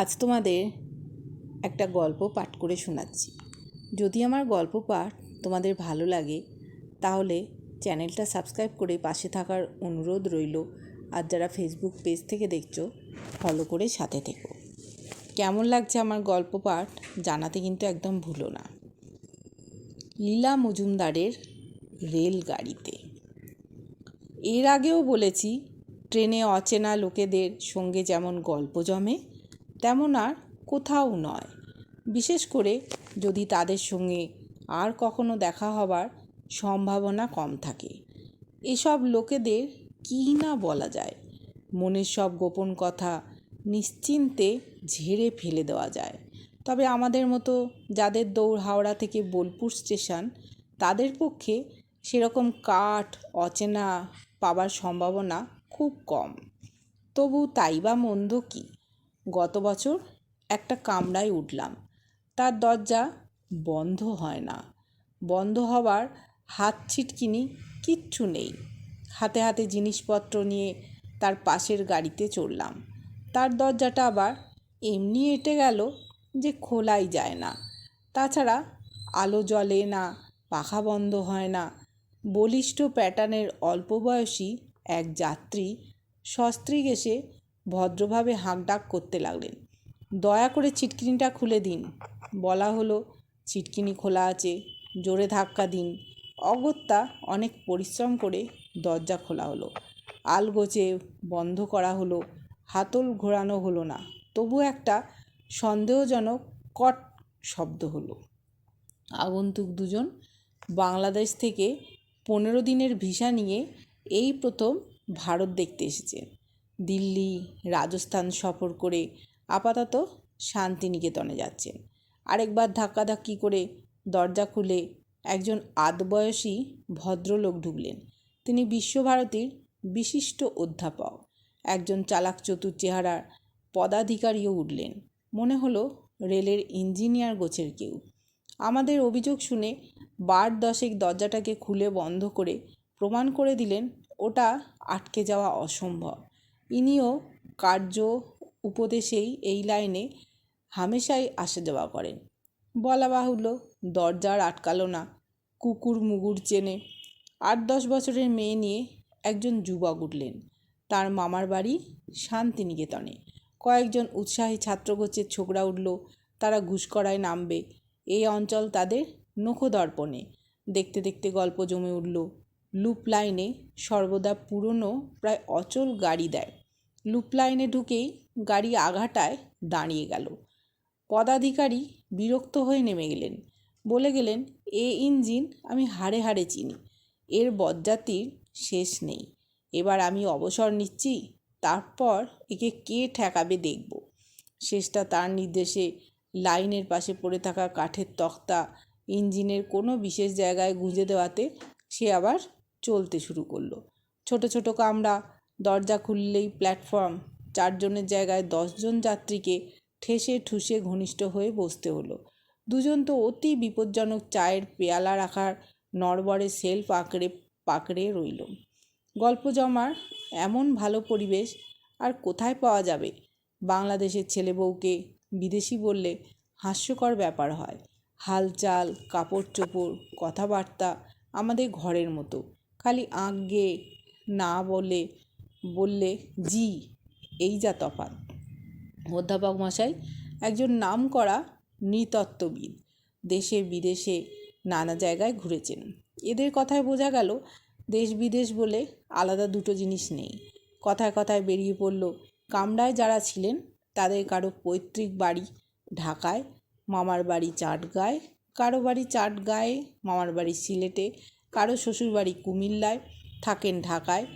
আজ তোমাদের একটা গল্প পাঠ করে শোনাচ্ছি। যদি আমার গল্প পাঠ তোমাদের ভালো লাগে, তাহলে চ্যানেলটা সাবস্ক্রাইব করে পাশে থাকার অনুরোধ রইল। আর যারা ফেসবুক পেজ থেকে দেখছ ফলো করে সাথে থেকো। কেমন লাগছে আমার গল্প পাঠ জানাতে কিন্তু একদম ভুলো না। লীলা মজুমদারের রেলগাড়িতে। এর আগেও বলেছি, ট্রেনে অচেনা লোকেদের সঙ্গে যেমন গল্প জমে তেমন আর কোথাও নয়। বিশেষ করে যদি তাদের সঙ্গে আর কখনো দেখা হবার সম্ভাবনা কম থাকে। এসব লোকেদের কী না বলা যায়। মনের সব গোপন কথা নিশ্চিন্তে ঝেড়ে ফেলে দেওয়া যায়। তবে আমাদের মতো যাদের দৌড় হাওড়া থেকে বোলপুর স্টেশন, তাদের পক্ষে সেরকম কাঠ অচেনা পাবার সম্ভাবনা খুব কম। তবু তাই বা মন্দ কী? গত বছর একটা কামরায় উঠলাম। তার দরজা বন্ধ হয় না। বন্ধ হবার হাত ছিটকিনি কিচ্ছু নেই। হাতে হাতে জিনিসপত্র নিয়ে তার পাশের গাড়িতে চড়লাম। তার দরজাটা আবার এমনি এঁটে গেল যে খোলাই যায় না। তাছাড়া আলো জ্বলে না, পাখা বন্ধ হয় না। বলিষ্ঠ প্যাটার্নের অল্প বয়সী এক যাত্রী সস্ত্রীক এসে ভদ্রভাবে হাঁকডাক করতে লাগলেন। দয়া করে চিটকিনিটা খুলে দিন। বলা হলো ছিটকিনি খোলা আছে, জোরে ধাক্কা দিন। অগত্যা অনেক পরিশ্রম করে দরজা খোলা হলো। আলগোচে বন্ধ করা হলো, হাতল ঘোরানো হলো না। তবু একটা সন্দেহজনক কট শব্দ হলো। আগন্তুক দুজন বাংলাদেশ থেকে পনেরো দিনের ভিসা নিয়ে এই প্রথম ভারত দেখতে এসেছেন দিল্লি, রাজস্থান সফর করে আপাতত শান্তিনিকেতনে যাচ্ছেন। আরেকবার ধাক্কাধাক্কি করে দরজা খুলে একজন আদবয়সী ভদ্রলোক ঢুকলেন। তিনি বিশ্বভারতীর বিশিষ্ট অধ্যাপক। একজন চালাক চতুর চেহারার পদাধিকারীও উঠলেন। মনে হলো রেলের ইঞ্জিনিয়ার গোছের কেউ। আমাদের অভিযোগ শুনে বার দশেক দরজাটাকে খুলে বন্ধ করে প্রমাণ করে দিলেন, ওটা আটকে যাওয়া অসম্ভব। ইনিও কার্য উপদেশেই এই লাইনে হামেশাই আসা যাওয়া করেন। বলা বাহুল্য, দরজার আটকালো না, কুকুর মুগুর চেনে। আট দশ বছরের মেয়ে নিয়ে একজন যুবক উঠলেন। তার মামার বাড়ি শান্তিনিকেতনে। কয়েকজন উৎসাহী ছাত্রগোচ্ছের ছোকরা উঠল। তারা ঘুষকরায় নামবে। এই অঞ্চল তাদের নখদর্পণে। দেখতে দেখতে গল্প জমে উঠল। লুপ লাইনে সর্বদা পুরনো, প্রায় অচল গাড়ি দেয়। লুপ লাইনে ঢুকেই গাড়ি আঘাটায় দাঁড়িয়ে গেল। পদাধিকারী বিরক্ত হয়ে নেমে গেলেন। বলে গেলেন, এ ইঞ্জিন আমি হাড়ে হাড়ে চিনি। এর বজ্জাতির শেষ নেই। এবার আমি অবসর নিচ্ছি, তারপর একে কে ঠেকাবে দেখব। শেষটা তার নির্দেশে লাইনের পাশে পড়ে থাকা কাঠের তক্তা ইঞ্জিনের কোনো বিশেষ জায়গায় গুঁজে দেওয়াতে সে আবার চলতে শুরু করল। ছোট ছোট কামরা দরজা খুললেই প্ল্যাটফর্ম। চারজনের জায়গায় দশজন যাত্রীকে ঠেসে ঠুসে ঘনিষ্ঠ হয়ে বসতে হলো। দুজন তো অতি বিপজ্জনক চায়ের পেয়ালা রাখার নড়বড়ে সেলফ আঁকড়ে পাকড়ে রইল। গল্প জমার এমন ভালো পরিবেশ আর কোথায় পাওয়া যাবে? বাংলাদেশের ছেলে বউকে বিদেশি বললে হাস্যকর ব্যাপার হয়। হালচাল, কাপড় চোপড়, কথাবার্তা আমাদের ঘরের মতো। খালি আঁকে না বলে বললে, জি, এই যা তফাৎ। অধ্যাপক মশাই, একজন নাম করা নৃতত্ত্ববিদ দেশে বিদেশে নানা জায়গায় ঘুরেছেন। এদের কথায় বোঝা গেল, দেশ বিদেশ বলে আলাদা দুটো জিনিস নেই। কথায় কথায় বেরিয়ে পড়ল, কামরায় যারা ছিলেন, তাদের কারও পৈতৃক বাড়ি ঢাকায়, মামার বাড়ি চাটগাঁয়, কারও বাড়ি চাটগাঁয়ে, মামার বাড়ি সিলেটে, কারও শ্বশুরবাড়ি কুমিল্লায় থাকেন ঢাকায়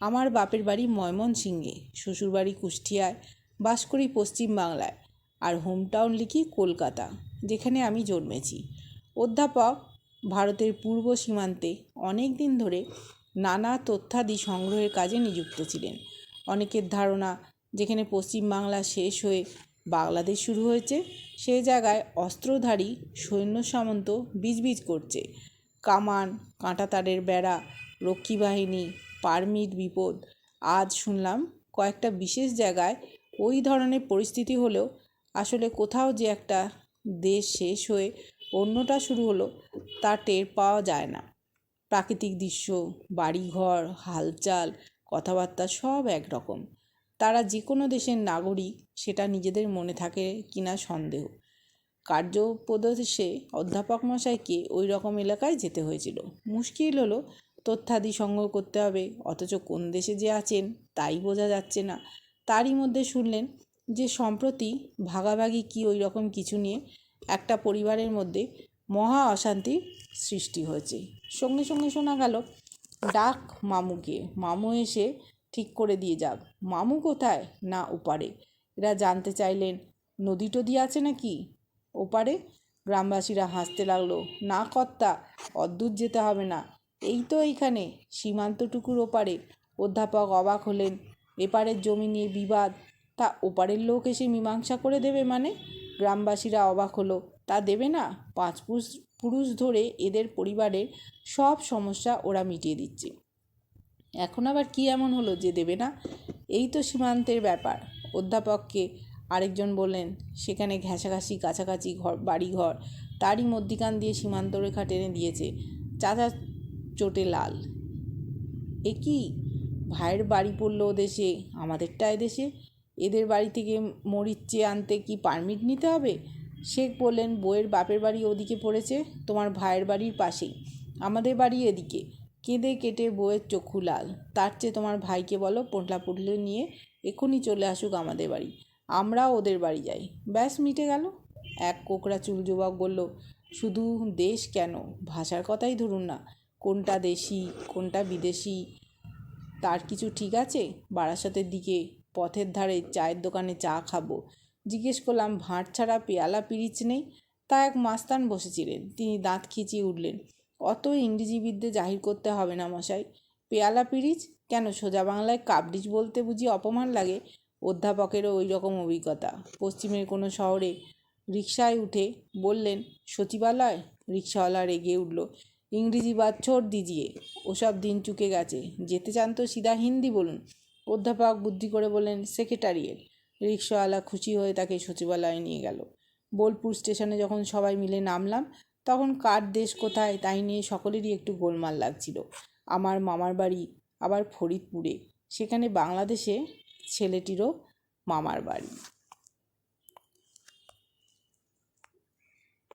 আমার বাপের বাড়ি ময়মনসিংহে শ্বশুরবাড়ি কুষ্টিয়ায় বাস করি পশ্চিমবাংলায় আর হোমটাউন লিখি কলকাতা, যেখানে আমি জন্মেছি। অধ্যাপক, ভারতের পূর্ব সীমান্তে অনেক দিন ধরে নানা তথ্যাদি সংগ্রহের কাজে নিযুক্ত ছিলেন। অনেকের ধারণা, যেখানে পশ্চিমবাংলা শেষ হয়ে বাংলাদেশ শুরু হয়েছে সেই জায়গায় অস্ত্রধারী সৈন্য সামন্ত বিজবিজ করছে। কামান, কাঁটাতারের বেড়া, রক্ষী বাহিনী পারমিট বিপদ। আজ শুনলাম কয়েকটা বিশেষ জায়গায় ওই ধরনের পরিস্থিতি হলেও আসলে কোথাও যে একটা দেশ শেষ হয়ে অন্যটা শুরু হলো তা টের পাওয়া যায় না। প্রাকৃতিক দৃশ্য, বাড়িঘর, হালচাল, কথাবার্তা সব একরকম। তারা যে কোনো দেশের নাগরিক সেটা নিজেদের মনে থাকে কিনা সন্দেহ। কার্যপ্রদেশে অধ্যাপক মশাইকে ওই রকম এলাকায় যেতে হয়েছিল। মুশকিল হলো তথ্যাদি সংগ্রহ করতে হবে। অথচ কোন দেশে যে আছেন, তাই বোঝা যাচ্ছে না। তারই মধ্যে শুনলেন যে, সম্প্রতি ভাগাভাগি কি ওই রকম কিছু নিয়ে একটা পরিবারের মধ্যে মহা অশান্তির সৃষ্টি হয়েছে। সঙ্গে সঙ্গে শোনা গেল, ডাক মামুকে, মামু এসে ঠিক করে দিয়ে যাক। মামু কোথায়? না, ওপারে। এরা জানতে চাইলেন, নদী টদি আছে নাকি? ওপারে। গ্রামবাসীরা হাসতে লাগল, না কর্তা অদ্দূর যেতে হবে না। এই তো এইখানে। সীমান্তটুকুর ওপারে অধ্যাপক অবাক হলেন। এপারের জমি নিয়ে বিবাদ। তা ওপারের লোক এসে মীমাংসা করে দেবে মানে? গ্রামবাসীরা অবাক হলো। তা দেবে না? পাঁচ পুরুষ পুরুষ ধরে এদের পরিবারের সব সমস্যা ওরা মিটিয়ে দিচ্ছে। এখন আবার কি এমন হলো যে দেবে না? এই তো সীমান্তের ব্যাপার। অধ্যাপককে আরেকজন বললেন, সেখানে ঘেঁষাঘাষি কাছাকাছি ঘর, বাড়িঘর, তারই মধ্যিখান দিয়ে সীমান্ত রেখা টেনে দিয়েছে। চাচা চোটে লাল। এ কি? ভাইয়ের বাড়ি পড়ল দেশে আমাদেরটা এদেশে? এদের বাড়ি থেকে মরিচে আনতে কি পারমিট নিতে হবে? শেখ বললেন বইয়ের বাপের বাড়ি ওদিকে পড়েছে, তোমার ভাইয়ের বাড়ির পাশেই। আমাদের বাড়ি এদিকে। কেঁদে কেটে বইয়ের চক্ষু লাল। তার চেয়ে তোমার ভাইকে বলো, পোটলা পুটলে নিয়ে এক্ষুনি চলে আসুক আমাদের বাড়ি। আমরাও ওদের বাড়ি যাই। ব্যাস, মিটে গেল। এক কোকড়া চুল যুবক বলল, শুধু দেশ কেন? ভাষার কথাই ধরুন না। কোনটা দেশি, কোনটা বিদেশি, তার কিছু ঠিক আছে? বারাসাতের দিকে পথের ধারে চায়ের দোকানে চা খাব। জিজ্ঞেস করলাম, ভাঁড় ছাড়া পেয়ালা পিরিচ নেই? তা এক মাস্তান বসেছিলেন। তিনি দাঁত খিচিয়ে উঠলেন, অত ইংরেজি বিদ্যে জাহির করতে হবে না মশাই। পেয়ালা পিরিচ? কেন, সোজা বাংলায় কাবডিজ বলতে বুঝি অপমান লাগে? অধ্যাপকেরও ওই রকম অভিজ্ঞতা। পশ্চিমের কোনো শহরে রিক্সায় উঠে বললেন, সচিবালয়? রিক্সাওয়ালা রেগে উঠল ইংরেজি বাদ ছোট দিজিয়ে, ওসব দিন চুকে গেছে। যেতে চান তো সিধা হিন্দি বলুন। অধ্যাপক বুদ্ধি করে বললেন, সেক্রেটারিয়েট। রিক্সাওয়ালা খুশি হয়ে তাকে সচিবালয়ে নিয়ে গেল। বোলপুর স্টেশনে যখন সবাই মিলে নামলাম, তখন কার দেশ কোথায় তাই নিয়ে সকলেরই একটু গোলমাল লাগছিল। আমার মামার বাড়ি, আবার ফরিদপুরে। সেখানে বাংলাদেশে ছেলেটিরও মামার বাড়ি।